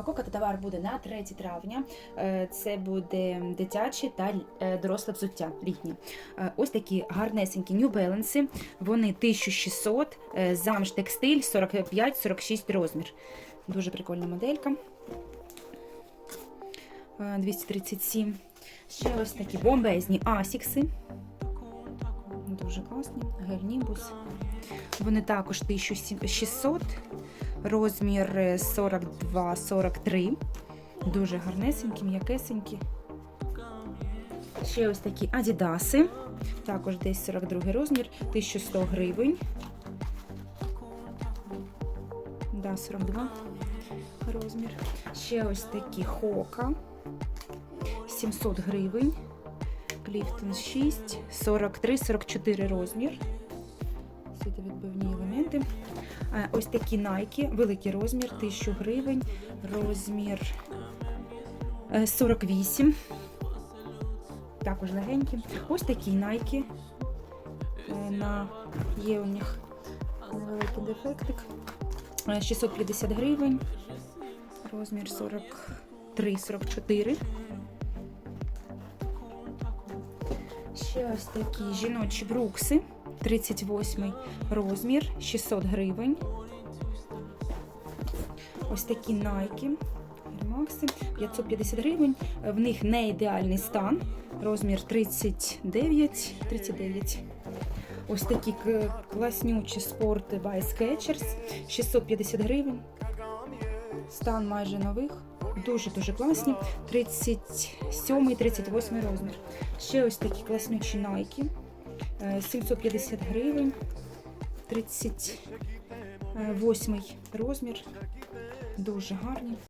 Розпаковка товар буде на 3 травня. Е, Це буде дитяче та е, доросле взуття літнє. Е, Ось такі гарнесенькі New Balance. Вони 1600, е, замш текстиль 45-46 розмір. Дуже прикольна моделька. Е, 237. Ще ось такі бомбезні асікси. Дуже класні. Гель-нібус. Вони також 1600, розмір 42-43. Дуже гарнесенькі, м'якесенькі. Ще ось такі адідаси. Також десь 42 розмір, 1100 гривень. Да, 42 розмір. Ще ось такі хока. 700 гривень. Кліфтон 6, 43-44 розмір. Світовідбивні елементи. Е, Ось такі Nike, великий розмір, 1000 гривень, розмір е, 48. Також легенькі. Ось такі Nike. Е, На є у них невеликий дефектик. Е, 650 гривень, розмір 43-44. Ще ось такі жіночі брукси, 38 розмір, 600 гривень. Ось такі Air Max, 550 гривень. В них не ідеальний стан, розмір 39, 39. Ось такі класнючі спорти by Skechers, 650 гривень. Стан майже нових. Дуже-дуже класні. 37-38 розмір. Ще ось такі класнючі Nike. Е, 750 гривень. 38 розмір. Дуже гарні.